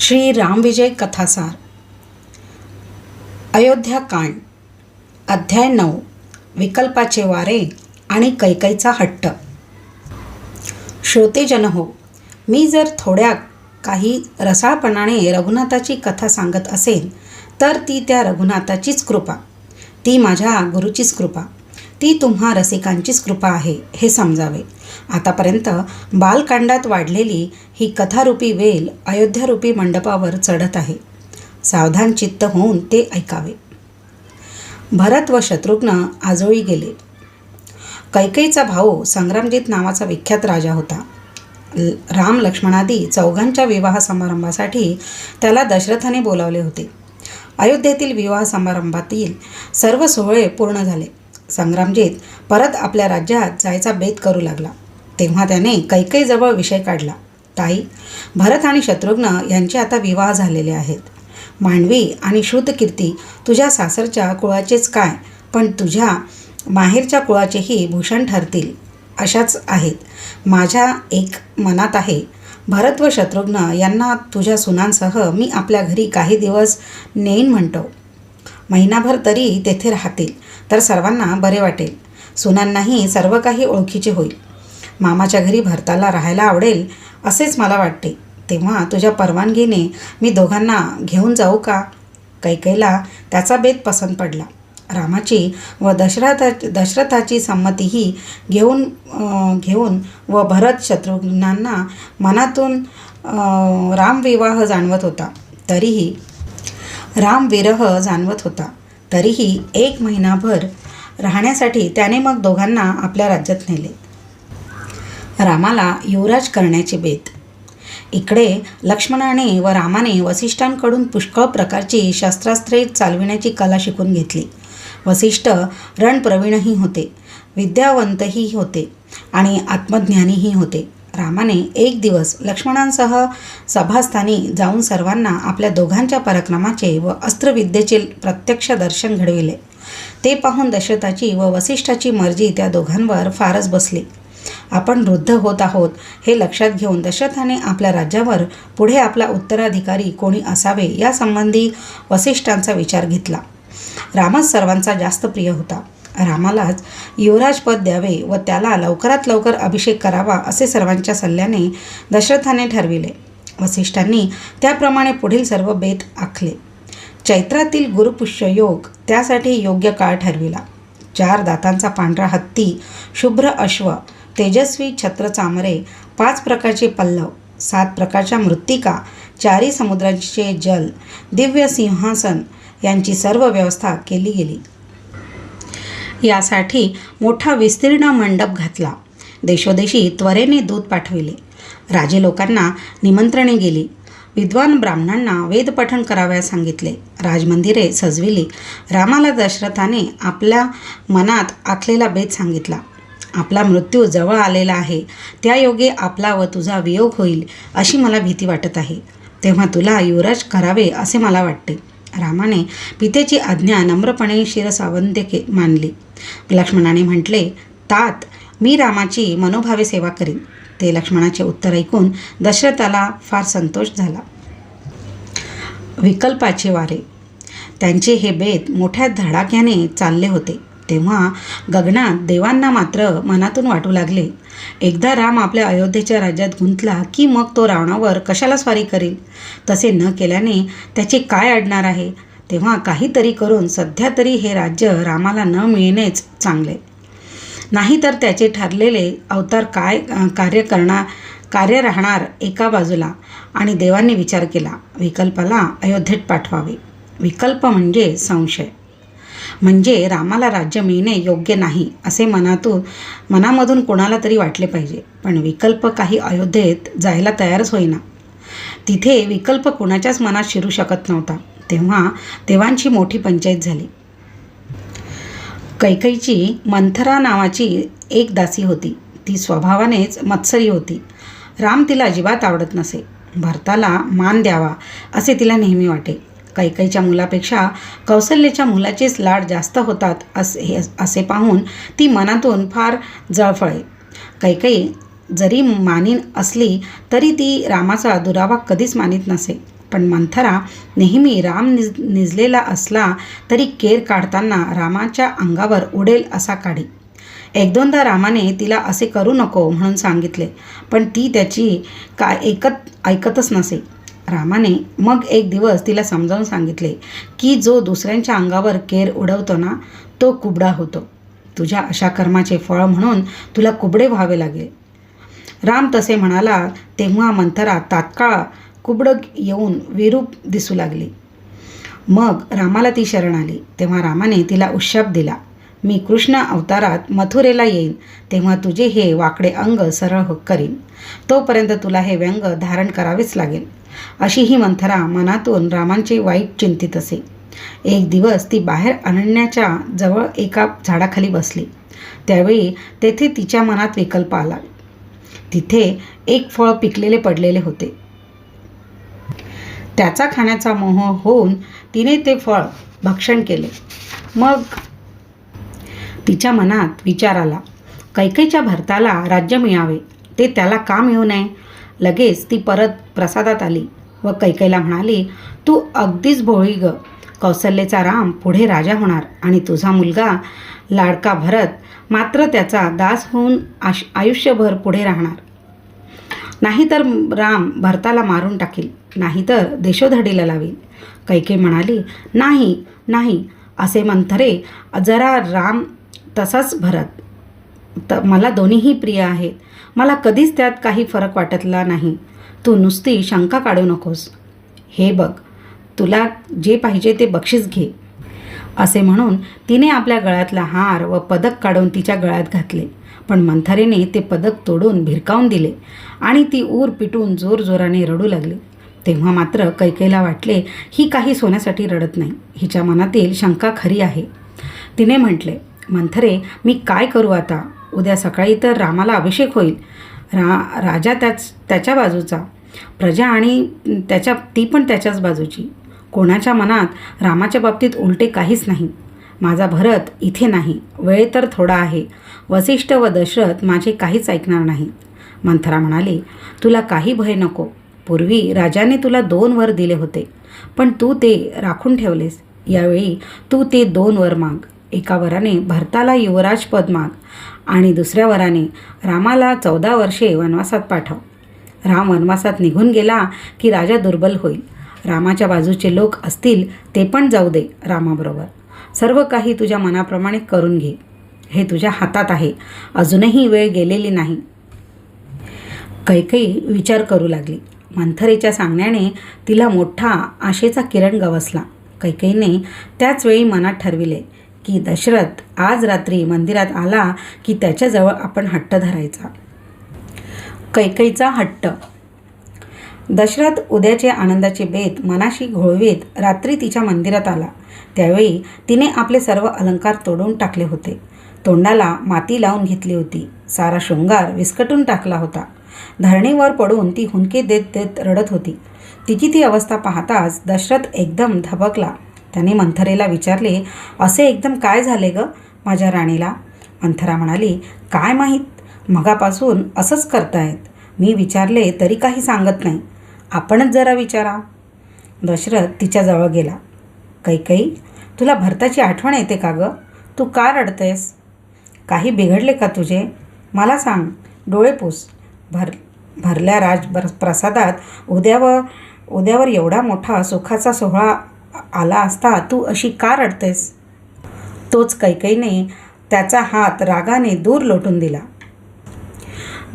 श्री रामविजय कथासार. अयोध्याकांड अध्याय नऊ. विकल्पाचे वारे आणि कैकईचा हट्ट. श्रोतेजन हो मी जर थोड्या काही रसाळपणाने रघुनाथाची कथा सांगत असेल तर ती त्या रघुनाथाचीच कृपा. ती माझ्या गुरुचीच कृपा. ती तुम्हा रसिकांचीच कृपा आहे हे समजावे. आतापर्यंत बालकांडात वाढलेली ही कथारूपी वेल अयोध्यारूपी मंडपावर चढत आहे. सावधान चित्त होऊन ते ऐकावे. भरत व शत्रुघ्न आजोळी गेले. कैकेईचा भाऊ संग्रामजीत नावाचा विख्यात राजा होता. राम लक्ष्मणादी चौघांच्या विवाह समारंभासाठी त्याला दशरथाने बोलावले होते. अयोध्येतील विवाह समारंभातील सर्व सोहळे पूर्ण झाले. संग्रामजीत परत आपल्या राज्यात जायचा बेत करू लागला. तेव्हा त्याने कैकेयीजवळ विषय काढला. ताई भरत आणि शत्रुघ्न यांचे आता विवाह झालेले आहेत. मांडवी आणि शुद्ध कीर्ती तुझ्या सासरच्या कुळाचेच काय पण तुझ्या माहेरच्या कुळाचेही भूषण ठरतील अशाच आहेत. माझ्या एक मनात आहे भरत व शत्रुघ्न यांना तुझ्या सुनांसह मी आपल्या घरी काही दिवस नेईन म्हणतो. महिनाभर तरी तेथे राहतील. तर सर्वांना बरे वाटेल. सुनांनाही सर्व काही ओळखीचे होईल. मामाच्या घरी भरताला राहायला आवडेल असेच मला वाटते. तेव्हा तुझ्या परवानगीने मी दोघांना घेऊन जाऊ का? कैकेला त्याचा बेत पसंत पडला. रामाची व दशरथा दशरथाची संमतीही घेऊन घेऊन व भरत शत्रुघ्नांना मनातून रामविवाह जाणवत होता. तरीही रामविरह जाणवत होता. तरीही एक महिनाभर राहण्यासाठी त्याने मग दोघांना आपल्या राज्यात नेले. रामाला युवराज करण्याची बेत. इकडे लक्ष्मणाने व रामाने वसिष्ठांकडून पुष्कळ प्रकारची शस्त्रास्त्रे चालविण्याची कला शिकून घेतली. वसिष्ठ रणप्रवीणही होते विद्यावंतही होते आणि आत्मज्ञानीही होते. रामाने एक दिवस लक्ष्मणांसह सभास्थानी जाऊन सर्वांना आपल्या दोघांच्या पराक्रमाचे व अस्त्रविद्येचे प्रत्यक्ष दर्शन घडविले. ते पाहून दशरथाची व वसिष्ठाची मर्जी त्या दोघांवर फारच बसली. आपण वृद्ध होत आहोत हे लक्षात घेऊन दशरथाने आपल्या राज्यावर पुढे आपला उत्तराधिकारी कोणी असावे यासंबंधी वसिष्ठांचा विचार घेतला. रामच सर्वांचा जास्त प्रिय होता. रामालाच युवराजपद द्यावे व त्याला लवकरात लवकर अभिषेक करावा असे सर्वांच्या सल्ल्याने दशरथाने ठरविले. वसिष्ठांनी त्याप्रमाणे पुढील सर्व बेत आखले. चैत्रातील गुरुपुष्य योग त्यासाठी योग्य काळ ठरविला. चार दातांचा पांढरा हत्ती शुभ्र अश्व तेजस्वी छत्र चामरे पाच प्रकारचे पल्लव सात प्रकारच्या मृत्तिका चारी समुद्रांचे जल दिव्य सिंहासन यांची सर्व व्यवस्था केली गेली. यासाठी मोठा विस्तीर्ण मंडप घातला. देशोदेशी त्वरेने दूध पाठविले. राजे लोकांना निमंत्रणे गेली. विद्वान ब्राह्मणांना वेदपठण करावयास सांगितले. राजमंदिरे सजविली. रामाला दशरथाने आपल्या मनात आखलेला बेत सांगितला. आपला मृत्यू जवळ आलेला आहे. त्या योगे आपला व तुझा वियोग होईल अशी मला भीती वाटत आहे. तेव्हा तुला युवराज करावे असे मला वाटते. रामाने पितेची आज्ञा नम्रपणे शिरसावंत्य के मानली. लक्ष्मणाने म्हटले तात मी रामाची मनोभावे सेवा करीन. ते लक्ष्मणाचे उत्तर ऐकून दशरथाला फार संतोष झाला. विकल्पाचे वारे. त्यांचे हे बेत मोठ्या धडाक्याने चालले होते. तेव्हा गगनात देवांना मात्र मनातून वाटू लागले एकदा राम आपल्या अयोध्येच्या राज्यात गुंतला की मग तो रावणावर कशाला स्वारी करेल? तसे न केल्याने त्याचे काय अडणार आहे? तेव्हा काहीतरी करून सध्या तरी हे राज्य रामाला न मिळणेच चांगले. नाहीतर त्याचे ठरलेले अवतार काय कार्य करणार कार्य राहणार एका बाजूला आणि देवांनी विचार केला विकल्पाला अयोध्येत पाठवावे. विकल्प म्हणजे संशय. म्हणजे रामाला राज्य मिळणे योग्य नाही असे मनातून मनामधून कोणाला तरी वाटले पाहिजे. पण विकल्प काही अयोध्येत जायला तयारच होईना. तिथे विकल्प कोणाच्याच मनात शिरू शकत नव्हता. तेव्हा देवांची मोठी पंचायत झाली. कैकईची मंथरा नावाची एक दासी होती. ती स्वभावानेच मत्सरी होती. राम तिला अजिबात आवडत नसे. भरताला मान द्यावा असे तिला नेहमी वाटे. कैकईच्या मुलापेक्षा कौशल्याच्या मुलाचेच लाड जास्त होतात असे हे- असे पाहून ती मनातून फार जळफळे. कैकई जरी मानीन असली तरी ती रामाचा दुरावा कधीच मानित नसे. पण मंथरा नेहमी राम निज निजलेला असला तरी केर काढताना रामाच्या अंगावर उडेल असा काढी एक दोनदा रामाने तिला असे करू नको म्हणून सांगितले पण ती त्याची का ऐकत ऐकतच नसे. रामाने मग एक दिवस तिला समजावून सांगितले की जो दुसऱ्यांच्या अंगावर केर उडवतो ना तो कुबडा होतो. तुझ्या अशा कर्माचे फळ म्हणून तुला कुबडे व्हावे लागेल. राम तसे म्हणाला तेव्हा मंथरा तात्काळ कुबडक येऊन विरूप दिसू लागली. मग रामाला ती शरण आली. तेव्हा रामाने तिला उशाप दिला. मी कृष्ण अवतारात मथुरेला येईन. तेव्हा तुझे हे वाकडे अंग सरळ हो करीन. तोपर्यंत तुला हे व्यंग धारण करावेच लागेल. अशी ही मंथरा मनातून रामांचे वाईट चिंतित असे. एक दिवस ती बाहेर अनन्याच्या जवळ एका झाडाखाली बसली. त्यावेळी तेथे तिच्या मनात विकल्प आला. तिथे एक फळ पिकलेले पडलेले होते. त्याचा खाण्याचा मोह होऊन तिने ते फळ भक्षण केले. मग तिच्या मनात विचार आला कैकेच्या भरताला राज्य मिळावे ते त्याला का मिळू नये? लगेच ती परत प्रसादात आली व कैकेला म्हणाली तू अगदीच भोळी ग. कौशल्येचा राम पुढे राजा होणार आणि तुझा मुलगा लाडका भरत मात्र त्याचा दास होऊन आश आयुष्यभर पुढे राहणार. नाहीतर राम भरताला मारून टाकील. नाहीतर देशोधडीला लावेल कैके म्हणाली नाही नाही असे मंथरे जरा राम तसाच भरत. त मला दोन्हीही प्रिय आहेत. मला कधीच त्यात काही फरक वाटतला नाही. तू नुसती शंका काढू नकोस. हे बघ तुला जे पाहिजे ते बक्षीस घे. असे म्हणून तिने आपल्या गळ्यातला हार व पदक काढून तिच्या गळ्यात घातले. पण मंथरेने ते पदक तोडून भिरकावून दिले आणि ती ऊर पिटून जोरजोराने रडू लागली. तेव्हा मात्र कैकेला वाटले ही काही सोन्यासाठी रडत नाही. हिच्या मनातील शंका खरी आहे. तिने म्हटले मंथरे मी काय करू आता? उद्या सकाळी तर रामाला अभिषेक होईल. रा राजा त्याच त्याच्या बाजूचा. प्रजा आणि त्याच्या ती पण त्याच्याच बाजूची. कोणाच्या मनात रामाच्या बाबतीत उलटे काहीच नाही. माझा भरत इथे नाही. वेळ तर थोडा आहे. वसिष्ठ व दशरथ माझे काहीच ऐकणार नाहीत मंथरा म्हणाले तुला काही भय नको. पूर्वी राजाने तुला दोन वर दिले होते पण तू ते राखून ठेवलेस. यावेळी तू ते दोन वर माग. एका वराने भरताला युवराजपद माग आणि दुसऱ्या वराने रामाला चौदा वर्षे वनवासात पाठव. राम वनवासात निघून गेला की राजा दुर्बल होईल. रामाच्या बाजूचे लोक असतील ते पण जाऊ दे रामाबरोबर. सर्व काही तुझ्या मनाप्रमाणे करून घे. हे तुझ्या हातात आहे. अजूनही वेळ गेलेली नाही. कैकई विचार करू लागली. मंथरेच्या सांगण्याने तिला मोठा आशेचा किरण गवसला. कैकेईने त्याचवेळी मनात ठरविले की दशरथ आज रात्री मंदिरात आला की त्याच्याजवळ आपण हट्ट धरायचा. कैकईचा हट्ट. दशरथ उद्याचे आनंदाचे बेत मनाशी घोळवीत रात्री तिच्या मंदिरात आला. त्यावेळी तिने आपले सर्व अलंकार तोडून टाकले होते. तोंडाला माती लावून घेतली होती. सारा शृंगार विस्कटून टाकला होता. धरणीवर पडून ती हुंकी देत देत रडत होती. तिची ती अवस्था पाहताच दशरथ एकदम धबकला. त्याने मंथरेला विचारले असे एकदम काय झाले ग माझ्या राणीला? मंथरा म्हणाली काय माहीत? मगापासून असंच करतायत. मी विचारले तरी काही सांगत नाही. आपणच जरा विचारा. दशरथ तिच्याजवळ गेला. कैकई तुला भरताची आठवण येते का गं? तू का रडतेस? काही बिघडले का तुझे? मला सांग डोळे पूस. भर भरल्या राज प्रसादात उद्यावर उद्यावर एवढा मोठा सुखाचा सोहळा आला असता तू अशी का रडतेस? तोच कैकईने त्याचा हात रागाने दूर लोटून दिला.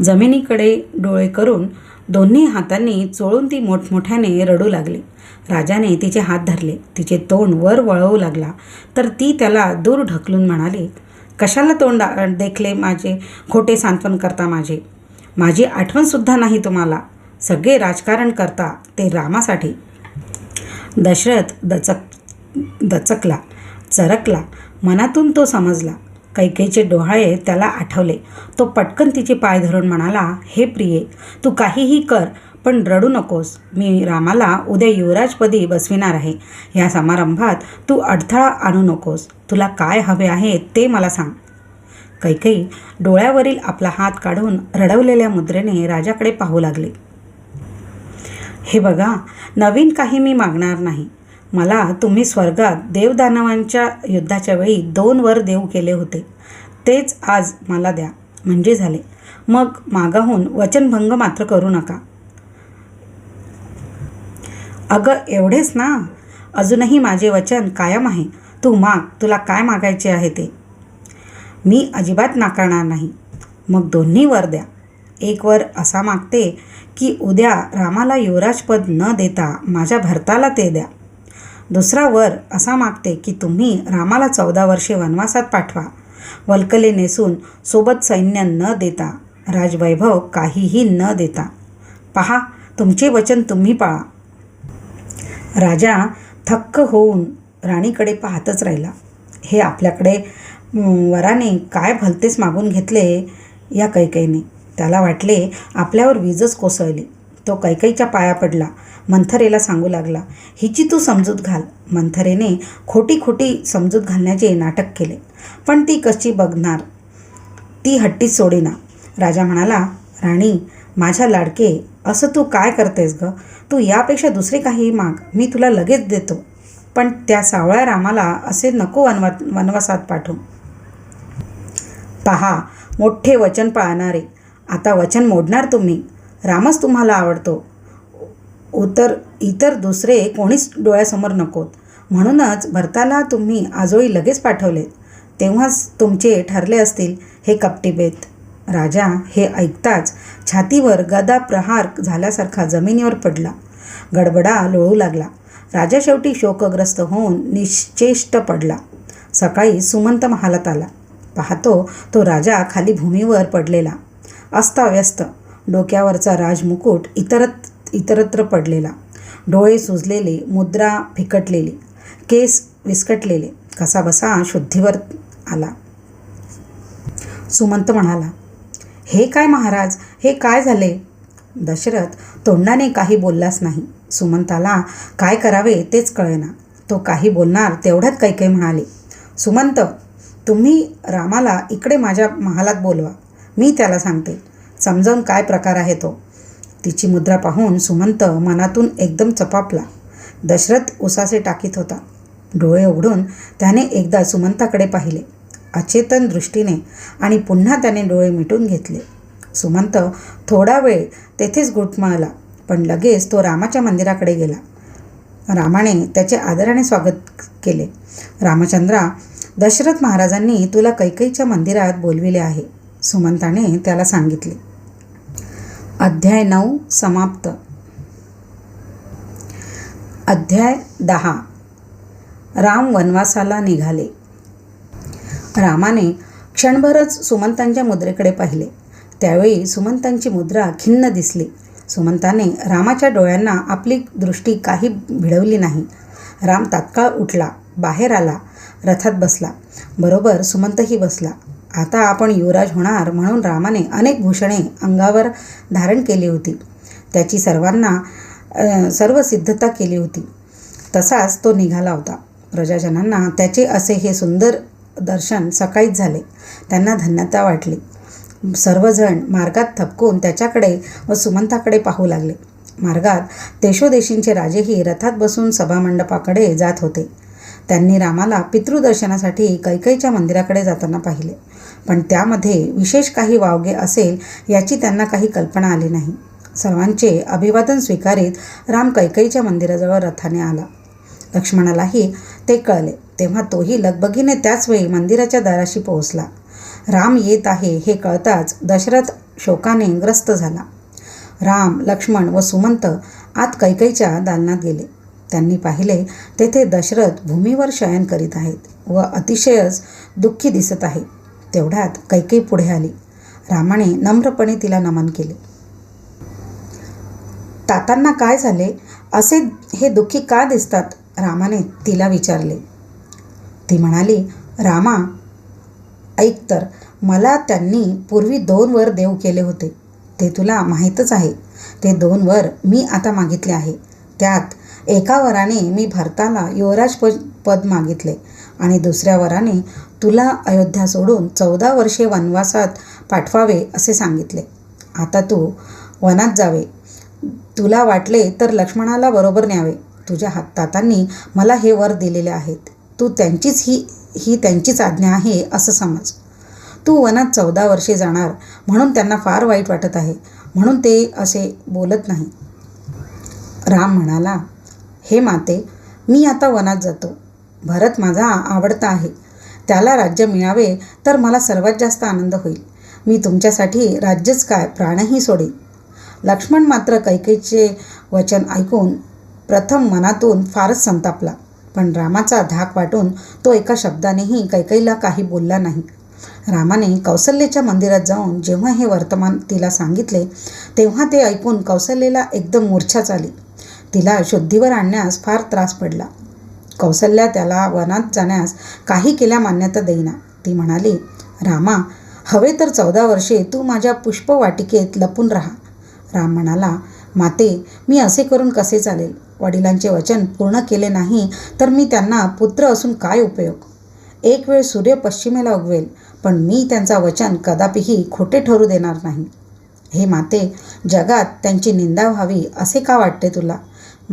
जमिनीकडे डोळे करून दोन्ही हातांनी चोळून ती मोठमोठ्याने रडू लागली. राजाने तिचे हात धरले. तिचे तोंड वर वळवू लागला. तर ती त्याला दूर ढकलून म्हणाली कशाला तोंड देखले माझे? खोटे सांत्वन करता माझे. माझी आठवणसुद्धा नाही तुम्हाला. सगळे राजकारण करता ते रामासाठी. दशरथ दचक दचकला चरकला मनातून तो समजला. कैकेचे डोहाळे त्याला आठवले. तो पटकन तिचे पाय धरून म्हणाला हे प्रिये तू काहीही कर पण रडू नकोस. मी रामाला उद्या युवराजपदी बसविणार आहे. या समारंभात तू अडथळा आणू नकोस. तुला काय हवे आहे ते मला सांग. कैकई डोळ्यावरील आपला हात काढून रडवलेल्या मुद्रेने राजाकडे पाहू लागले. हे बघा नवीन काही मी मागणार नाही. मला तुम्ही स्वर्गात देवदानवांच्या युद्धाच्या वेळी दोन वर देव केले होते. तेच आज मला द्या. म्हणजे झाले. मग मागाहून वचनभंग मात्र करू नका. अगं एवढेच ना. अजूनही माझे वचन कायम आहे. तू माग. तुला काय मागायचे आहे ते? मी अजिबात नाकारणार नाही. मग दोन्ही वर द्या. एक वर असा मागते की उद्या रामाला युवराजपद न देता माझ्या भरताला ते द्या. दुसरा वर असा मागते की तुम्ही रामाला चौदा वर्षे वनवासात पाठवा. वल्कले नेसून सोबत सैन्य न देता राजवैभव काहीही न देता. पहा तुमचे वचन तुम्ही पाळा. राजा थक्क होऊन राणीकडे पाहतच राहिला. हे आपल्याकडे वराने काय भलतेच मागून घेतले या कैकईने. त्याला वाटले आपल्यावर वीजच कोसळली. तो कैकईच्या पाया पडला. मंथरेला सांगू लागला हिची तू समजूत घाल. मंथरेने खोटी खोटी समजूत घालण्याचे नाटक केले. पण ती कशी बघणार? ती हट्टीच सोडेना. राजा म्हणाला राणी माझ्या लाडके असं तू काय करतेस ग? तू यापेक्षा दुसरे काही माग. मी तुला लगेच देतो. पण त्या सावळ्या रामाला असे नको वनवा वनवासात पाठवू पहा मोठे वचन पाळणारे. आता वचन मोडणार तुम्ही. रामच तुम्हाला आवडतो. उतर इतर दुसरे कोणीच डोळ्यासमोर नकोत. म्हणूनच भरताला तुम्ही आजोळी लगेच पाठवले तेव्हाच तुमचे ठरले असतील हे कपटीबेत राजा हे ऐकताच छातीवर गदा प्रहार झाल्यासारखा जमिनीवर पडला. गडबडा लोळू लागला. राजा शेवटी शोकग्रस्त होऊन निश्चेष्ट पडला. सकाळी सुमंत महालात आला. पाहतो तो राजा खाली भूमीवर पडलेला. अस्ताव्यस्त. डोक्यावरचा राजमुकुट इतरत इतरत्र पडलेला. डोळे सुजलेले मुद्रा फिकटलेली केस विस्कटलेले. कसाबसा शुद्धीवर आला. सुमंत म्हणाला हे काय महाराज? हे काय झाले? दशरथ तोंडाने काही बोललाच नाही. सुमंताला काय करावे तेच कळेना. तो काही बोलणार तेवढ्यात काही काही म्हणाले सुमंत तुम्ही रामाला इकडे माझ्या महालात बोलवा. मी त्याला सांगते. समजावून काय प्रकार आहे तो? तिची मुद्रा पाहून सुमंत मनातून एकदम चपापला. दशरथ उसासे टाकीत होता. डोळे उघडून त्याने एकदा सुमंताकडे पाहिले. अचेतन दृष्टीने आणि पुन्हा त्याने डोळे मिटून घेतले. सुमंत थोडा वेळ तेथेच घुटमळला पण लगेच तो रामाच्या मंदिराकडे गेला. रामाने त्याचे आदराने स्वागत केले. रामचंद्रा दशरथ महाराजांनी तुला कैकईच्या मंदिरात बोलविले आहे. सुमंताने त्याला सांगितले. अध्याय नऊ समाप्त. अध्याय दहा. राम वनवासाला निघाले. रामाने क्षणभरच सुमंतांच्या मुद्रेकडे पाहिले. त्यावेळी सुमंतांची मुद्रा खिन्न दिसली. सुमंताने रामाच्या डोळ्यांना आपली दृष्टी काही भिडवली नाही. राम तात्काळ उठला बाहेर आला. रथात बसला. बरोबर सुमंतही बसला. आता आपण युवराज होणार म्हणून रामाने अनेक भूषणे अंगावर धारण केली होती. त्याची सर्वांना सर्व सिद्धता केली होती. तसाच तो निघाला होता. प्रजाजनांना त्याचे असे हे सुंदर दर्शन सकाळीच झाले. त्यांना धन्यता वाटली. सर्वजण मार्गात थपकून त्याच्याकडे व सुमंताकडे पाहू लागले. मार्गात देशोदेशींचे राजेही रथात बसून सभामंडपाकडे जात होते. त्यांनी रामाला पितृदर्शनासाठी कैकईच्या मंदिराकडे जाताना पाहिले. पण त्यामध्ये विशेष काही वावगे असेल याची त्यांना काही कल्पना आली नाही. सर्वांचे अभिवादन स्वीकारीत राम कैकईच्या मंदिराजवळ रथाने आला. लक्ष्मणालाही ते कळले. तेव्हा तोही लगबगीने त्याच वेळी मंदिराच्या दाराशी पोहोचला. राम येत आहे हे कळताच दशरथ शोकाने ग्रस्त झाला. राम लक्ष्मण व सुमंत आत कैकईच्या दालनात गेले. त्यांनी पाहिले तेथे दशरथ भूमीवर शयन करीत आहेत व अतिशयच दुःखी दिसत आहे. तेवढ्यात कैकई पुढे आली. रामाने नम्रपणे तिला नमन केले. तातांना काय झाले? असे हे दुःखी का दिसतात? रामाने तिला विचारले. ती म्हणाली रामा ऐक तर मला त्यांनी पूर्वी दोन वर देव केले होते. ते तुला माहीतच आहे. ते दोन वर मी आता मागितले आहे. त्यात एका वराने मी भरताला युवराज पद पद मागितले आणि दुसऱ्या वराने तुला अयोध्या सोडून चौदा वर्षे वनवासात पाठवावे असे सांगितले. आता तू वनात जावे. तुला वाटले तर लक्ष्मणाला बरोबर न्यावे. तुझ्या हातांनी मला हे वर दिलेले आहेत. तू त्यांचीच ही ही त्यांचीच आज्ञा आहे असं समज. तू वनात चौदा वर्षे जाणार म्हणून त्यांना फार वाईट वाटत आहे. म्हणून ते असे बोलत नाही. राम म्हणाला हे माते मी आता वनात जातो. भरत माझा आवडता आहे. त्याला राज्य मिळावे तर मला सर्वात जास्त आनंद होईल. मी तुमच्यासाठी राज्यच काय प्राणही सोडेन. लक्ष्मण मात्र कैकेचे वचन ऐकून प्रथम मनातून फारच संतापला. पण रामाचा धाक वाटून तो एका शब्दानेही कैकईला काही बोलला नाही. रामाने कौसल्येच्या मंदिरात जाऊन जेव्हा हे वर्तमान तिला सांगितले तेव्हा ते ऐकून कौसल्येला एकदम मूर्छा आली तिला शुद्धीवर आणण्यास फार त्रास पडला. कौसल्या त्याला वनात जाण्यास काही केल्या मान्यता देईना. ती म्हणाली रामा हवे तर चौदा वर्षे तू माझ्या पुष्पवाटिकेत लपून राहा. राम म्हणाला माते मी असे करून कसे चालेल? वडिलांचे वचन पूर्ण केले नाही तर मी त्यांना पुत्र असून काय उपयोग? एक वेळ सूर्य पश्चिमेला उगवेल पण मी त्यांचा वचन कदापिही खोटे ठरू देणार नाही. हे माते जगात त्यांची निंदा व्हावी असे का वाटते तुला?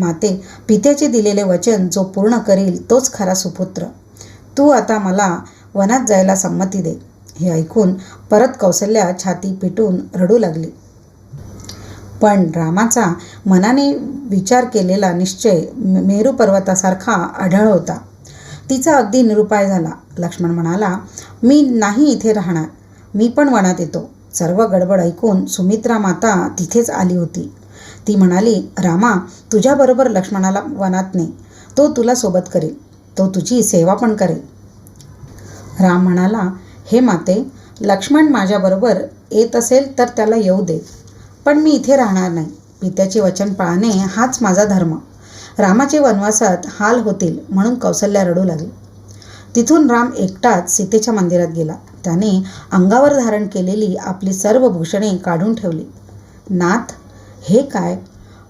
माते पित्याचे दिलेले वचन जो पूर्ण करील तोच खरा सुपुत्र. तू आता मला वनात जायला संमती दे. हे ऐकून परत कौसल्या छाती पिटून रडू लागली. पण रामाचा मनाने विचार केलेला निश्चय मेरू पर्वतासारखा आढळ होता. तिचा अगदी निरुपाय झाला. लक्ष्मण म्हणाला मी नाही इथे राहणार. मी पण वनात येतो. सर्व गडबड ऐकून सुमित्रा माता तिथेच आली होती. ती म्हणाली रामा तुझ्याबरोबर लक्ष्मणाला वनात ने. तो तुला सोबत करेल. तो तुझी सेवा पण करेल. राम म्हणाला हे माते लक्ष्मण माझ्याबरोबर येत असेल तर त्याला येऊ दे. पण मी इथे राहणार नाही. पित्याचे वचन पाळणे हाच माझा धर्म. रामाचे वनवासात हाल होतील म्हणून कौसल्या रडू लागली. तिथून राम एकटाच सीतेच्या मंदिरात गेला. त्याने अंगावर धारण केलेली आपली सर्व भूषणे काढून ठेवली. नाथ हे काय?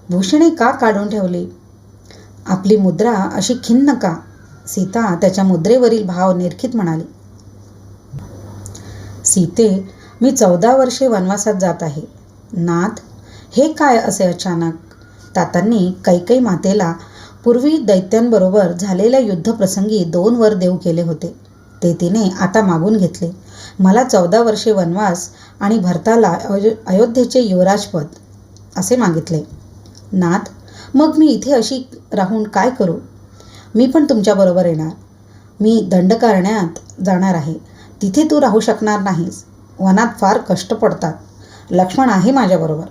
भूषणे का काढून ठेवली? आपली मुद्रा अशी खिन्न का? सीता त्याच्या मुद्रेवरील भाव निरखित म्हणाली. सीते मी चौदा वर्षे वनवासात जात आहे. नाथ हे काय असे अचानक? तातांनी कैकई मातेला पूर्वी दैत्यांबरोबर झालेल्या युद्धप्रसंगी दोन वर देऊ केले होते. ते तिने आता मागून घेतले. मला चौदा वर्षे वनवास आणि भरताला अयो अयोध्येचे युवराजपद. असे मागितले. नाथ मग मी इथे अशी राहून काय करू? मी पण तुमच्याबरोबर येणार. मी दंडकारण्यात जाणार आहे. तिथे तू राहू शकणार नाहीस. वनात फार कष्ट पडतात. लक्ष्मण आहे माझ्याबरोबर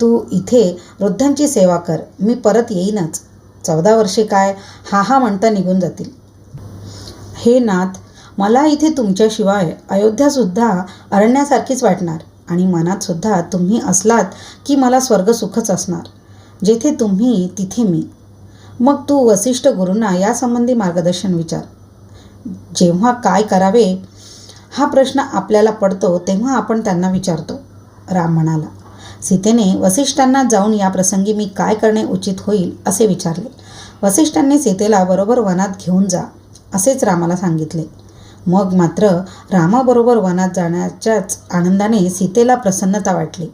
तू इथे वृद्धांची सेवा कर. मी परत येईनच. चौदा वर्षे काय हा हा म्हणता निघून जातील. हे नाथ मला इथे तुमच्याशिवाय अयोध्यासुद्धा अरण्यासारखीच वाटणार. आणि मनातसुद्धा तुम्ही असलात की मला स्वर्ग सुखच असणार. जेथे तुम्ही तिथे मी. मग तू वसिष्ठ गुरूंना यासंबंधी मार्गदर्शन विचार. जेव्हा काय करावे हा प्रश्न आपल्याला पडतो तेव्हा आपण त्यांना विचारतो. राम म्हणाला सीतेने वसिष्ठांना जाऊन या प्रसंगी मी काय करणे उचित होईल? असे विचारले. वसिष्ठांनी सीतेला बरोबर वनात घेऊन जा असेच रामाला सांगितले. मग मात्र रामाबरोबर वनात जाण्याच्याच आनंदाने सीतेला प्रसन्नता वाटली.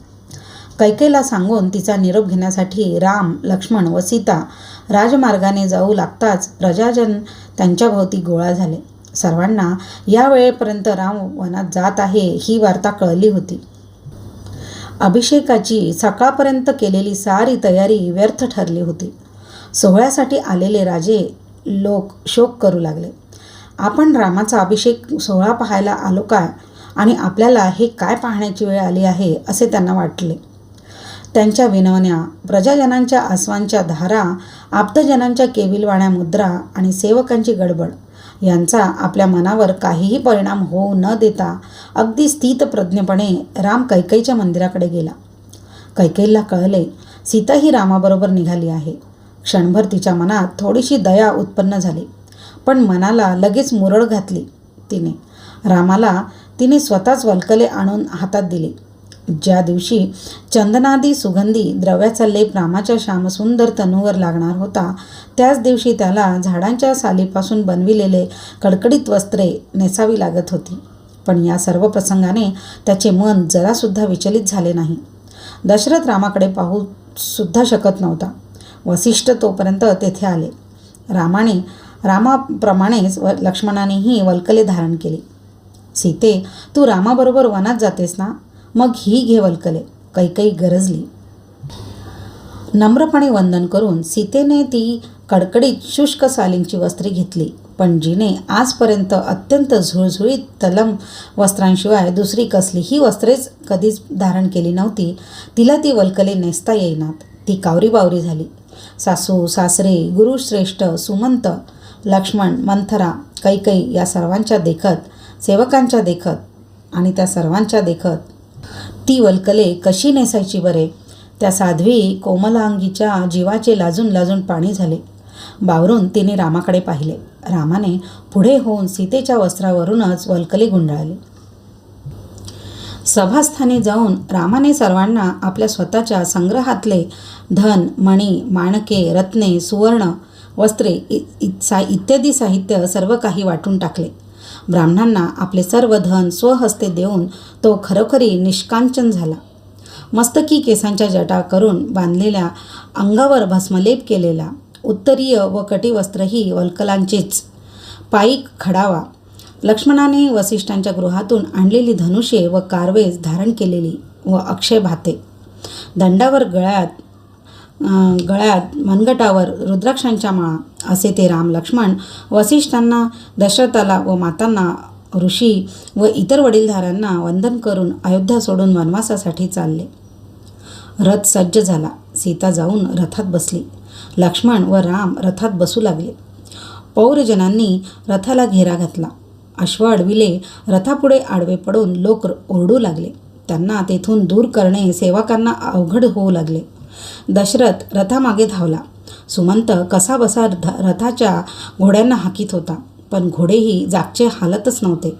कैकेला सांगून तिचा निरोप घेण्यासाठी राम लक्ष्मण व सीता राजमार्गाने जाऊ लागताच प्रजाजन त्यांच्याभोवती गोळा झाले. सर्वांना या वेळेपर्यंत राम वनात जात आहे ही वार्ता कळली होती. अभिषेकाची सकाळपर्यंत केलेली सारी तयारी व्यर्थ ठरली होती. सोहळ्यासाठी आलेले राजे लोक शोक करू लागले. आपण रामाचा अभिषेक सोहळा पाहायला आलो काय? आणि आपल्याला हे काय पाहण्याची वेळ आली आहे असे त्यांना वाटले. त्यांच्या विनवण्या प्रजाजनांच्या आसवांच्या धारा आप्तजनांच्या केविलवाण्या मुद्रा आणि सेवकांची गडबड यांचा आपल्या मनावर काहीही परिणाम होऊ न देता अगदी स्थितप्रज्ञपणे राम कैकईच्या मंदिराकडे गेला. कैकईला कळले सीता ही रामाबरोबर निघाली आहे. क्षणभर तिच्या मनात थोडीशी दया उत्पन्न झाली. पण मनाला लगेच मुरळ घातली तिने. रामाला तिने स्वतःच वल्कले आणून हातात दिले. ज्या दिवशी चंदनादी सुगंधी द्रव्याचा लेप रामाच्या श्यामसुंदर तनूवर लागणार होता त्याच दिवशी त्याला झाडांच्या सालीपासून बनविलेले कडकडीत वस्त्रे नेसावी लागत होती. पण या सर्व प्रसंगाने त्याचे मन जरासुद्धा विचलित झाले नाही. दशरथ रामाकडे पाहू सुद्धा शकत नव्हता. वसिष्ठ तोपर्यंत तेथे आले. रामाने रामाप्रमाणेच व लक्ष्मणानेही वल्कले धारण केली. सीते तू रामाबरोबर वनात जातेस ना? मग ही घे वल्कले कैकई गरजली. नम्रपणे वंदन करून सीतेने ती कडकडीत शुष्क सालींची वस्त्रे घेतली. पण जिने आजपर्यंत अत्यंत झुळझुळीत तलम वस्त्रांशिवाय दुसरी कसलीही वस्त्रेच कधीच धारण केली नव्हती. तिला ती वल्कले नेसता येईनात. ती कावरी बावरी झाली. सासू सासरे गुरुश्रेष्ठ सुमंत लक्ष्मण मंथरा कैकई या सर्वांच्या देखत सेवकांच्या देखत आणि त्या सर्वांच्या देखत. ती वल्कले कशी नेसायची बरे? त्या साध्वी कोमलांगीच्या जीवाचे लाजून लाजून पाणी झाले. बावरून तिने रामाकडे पाहिले. रामाने पुढे होऊन सीतेच्या वस्त्रावरूनच वल्कले गुंडाळले. सभास्थानी जाऊन रामाने सर्वांना आपल्या स्वतःच्या संग्रहातले धन मणी माणके रत्ने सुवर्ण वस्त्रे इ इ सा इत्यादी साहित्य सर्व काही वाटून टाकले. ब्राह्मणांना आपले सर्व धन स्वहस्ते देऊन तो खरोखरी निष्कांचन झाला. मस्तकी केसांच्या जटा करून बांधलेल्या अंगावर भस्मलेप केलेला उत्तरीय व कटिवस्त्रही वल्कलांचेच. पायी खडावा लक्ष्मणाने वसिष्ठांच्या गृहातून आणलेली धनुष्ये व कारवेज धारण केलेली व अक्षय भाते. दंडावर गळ्यात गळ्यात मनगटावर रुद्राक्षांच्या माळा असे ते राम लक्ष्मण वसिष्ठांना दशरथाला व मातांना ऋषी व इतर वडीलधाऱ्यांना वंदन करून अयोध्या सोडून वनवासासाठी चालले. रथ सज्ज झाला. सीता जाऊन रथात बसली. लक्ष्मण व राम रथात बसू लागले. पौरजनांनी रथाला घेरा घातला. अश्व अडविले रथापुढे आडवे पडून लोक ओरडू लागले. त्यांना तेथून दूर करणे सेवकांना अवघड होऊ लागले. दशरथ रथामागे धावला. सुमंत कसा बसा ध- रथाच्या घोड्यांना हाकीत होता पण घोडेही जागचे हालतच नव्हते.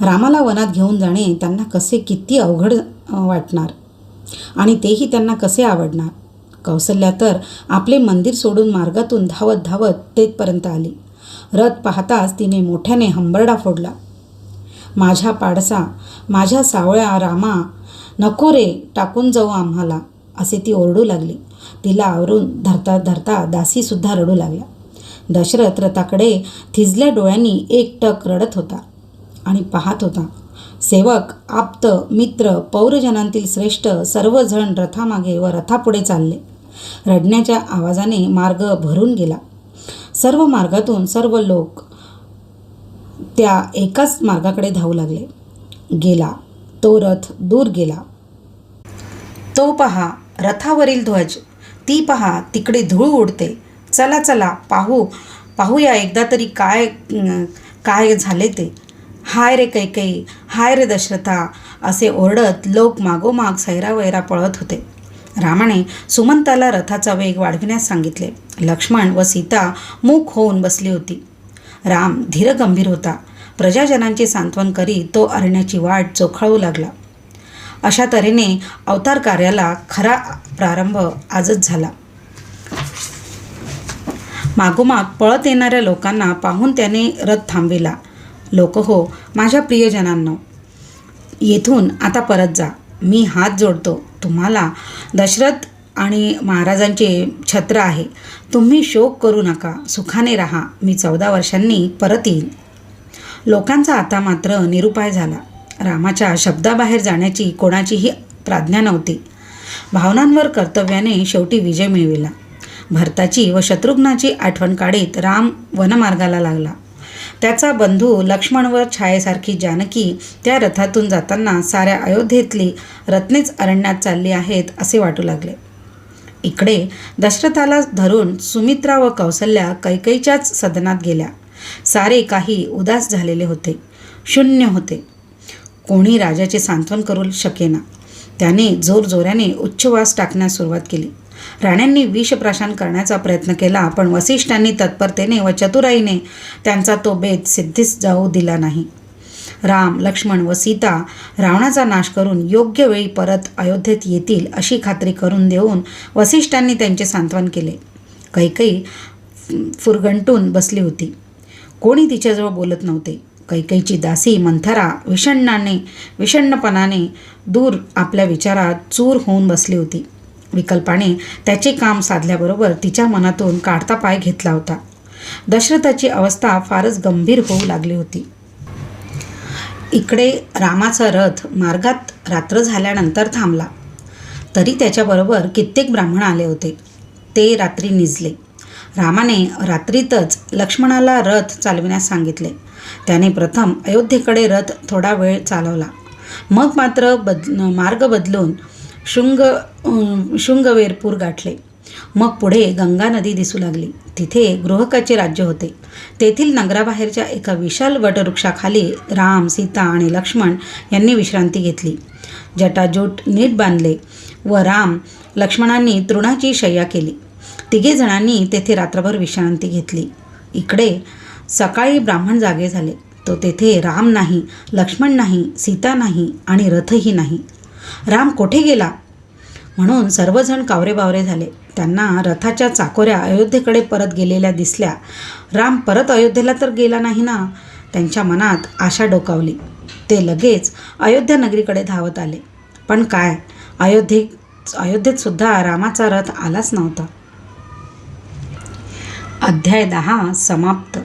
रामाला वनात घेऊन जाणे त्यांना कसे किती अवघड वाटणार? आणि तेही त्यांना कसे आवडणार? कौसल्या तर आपले मंदिर सोडून मार्गातून धावत धावत तेथपर्यंत आली. रथ पाहताच तिने मोठ्याने हंबरडा फोडला. माझ्या पाडसा माझ्या सावळ्या रामा नको रे टाकून जाऊ आम्हाला. असे ती ओरडू लागली. तिला आवरून धरता धरता दासीसुद्धा रडू लागल्या. दशरथ रथाकडे थिजल्या डोळ्यांनी एकटक रडत होता आणि पाहत होता सेवक आप्त मित्र पौरजनांतील श्रेष्ठ सर्वजण रथामागे व रथापुढे चालले. रडण्याच्या आवाजाने मार्ग भरून गेला. सर्व मार्गातून सर्व लोक त्या एकाच मार्गाकडे धावू लागले. गेला तो रथ दूर गेला. तो पहा रथावरील ध्वज. ती पहा तिकडे धूळ उडते. चला चला पाहू पाहूया एकदा तरी काय काय झाले ते. हाय रे कैकई हाय रे दशरथा असे ओरडत लोक मागोमाग सैरावैरा पळत होते. रामाने सुमंताला रथाचा वेग वाढविण्यास सांगितले. लक्ष्मण व सीता मूक होऊन बसली होती. राम धीरगंभीर होता. प्रजाजनांचे सांत्वन करीत तो अरण्याची वाट चोखळू लागला. अशा तऱ्हेने अवतार कार्याला खरा प्रारंभ आजच झाला. मागोमाग पळत येणाऱ्या लोकांना पाहून त्याने रथ थांबविला. लोक हो माझ्या प्रियजनांनो येथून आता परत जा. मी हात जोडतो. तुम्हाला दशरथ आणि महाराजांचे छत्र आहे. तुम्ही शोक करू नका. सुखाने राहा. मी चौदा वर्षांनी परत येईन. लोकांचा आता मात्र निरुपाय झाला. रामाच्या शब्दाबाहेर जाण्याची कोणाचीही प्राज्ञा नव्हती. भावनांवर कर्तव्याने शेवटी विजय मिळविला. भरताची व शत्रुघ्नाची आठवण काढीत राम वनमार्गाला लागला. त्याचा बंधू लक्ष्मण व छायेसारखी जानकी त्या रथातून जाताना साऱ्या अयोध्येतली रत्नेच अरण्यात चालली आहेत असे वाटू लागले. इकडे दशरथाला धरून सुमित्रा व कौसल्या कैकईच्याच सदनात गेल्या. सारे काही उदास झालेले होते. शून्य होते. कोणी राजाचे सांत्वन करू शकेना. त्याने जोरजोऱ्याने उच्चवास टाकण्यास सुरुवात केली. राण्यांनी विषप्राशन करण्याचा प्रयत्न केला पण वसिष्ठांनी तत्परतेने व चतुराईने त्यांचा तो बेत सिद्धीस जाऊ दिला नाही. राम लक्ष्मण व सीता रावणाचा नाश करून योग्य वेळी परत अयोध्येत येतील अशी खात्री करून देऊन वसिष्ठांनी त्यांचे सांत्वन केले. कैकई फुरगंटून बसली होती. कोणी तिच्याजवळ बोलत नव्हते. कैकईची दासी मंथरा विषण्णाने विषण्णपणाने दूर आपल्या विचारात चूर होऊन बसली होती. विकल्पाने त्याचे काम साधल्याबरोबर तिच्या मनातून काढता पाय घेतला होता. दशरथाची अवस्था फारच गंभीर होऊ लागली होती. इकडे रामाचा रथ मार्गात रात्र झाल्यानंतर थांबला. तरी त्याच्याबरोबर कित्येक ब्राह्मण आले होते. ते रात्री निजले. रामाने रात्रीतच लक्ष्मणाला रथ चालविण्यास सांगितले. त्याने प्रथम अयोध्येकडे रथ थोडा वेळ चालवला. मग मात्र बद मार्ग बदलून शृंग अं, शृंगवेरपूर गाठले. मग पुढे गंगा नदी दिसू लागली. तिथे गृहकाचे राज्य होते. तेथील नगराबाहेरच्या एका विशाल वटवृक्षाखाली राम सीता आणि लक्ष्मण यांनी विश्रांती घेतली. जटाजूट नीट बांधले व राम लक्ष्मणांनी तृणाची शय्या केली. तिघे जणांनी तेथे रात्रभर विश्रांती घेतली. इकडे सकाळी ब्राह्मण जागे झाले. तो तेथे राम नाही लक्ष्मण नाही सीता नाही आणि रथही नाही. राम कोठे गेला? म्हणून सर्वजण कावरेबावरे झाले. त्यांना रथाच्या चाकोऱ्या अयोध्येकडे परत गेलेल्या दिसल्या. राम परत अयोध्येला तर गेला नाही ना? त्यांच्या मनात आशा डोकावली. ते लगेच अयोध्या नगरीकडे धावत आले. पण काय? अयोध्ये अयोध्येत सुद्धा रामाचा रथ आलाच नव्हता. अध्याय दहा समाप्त.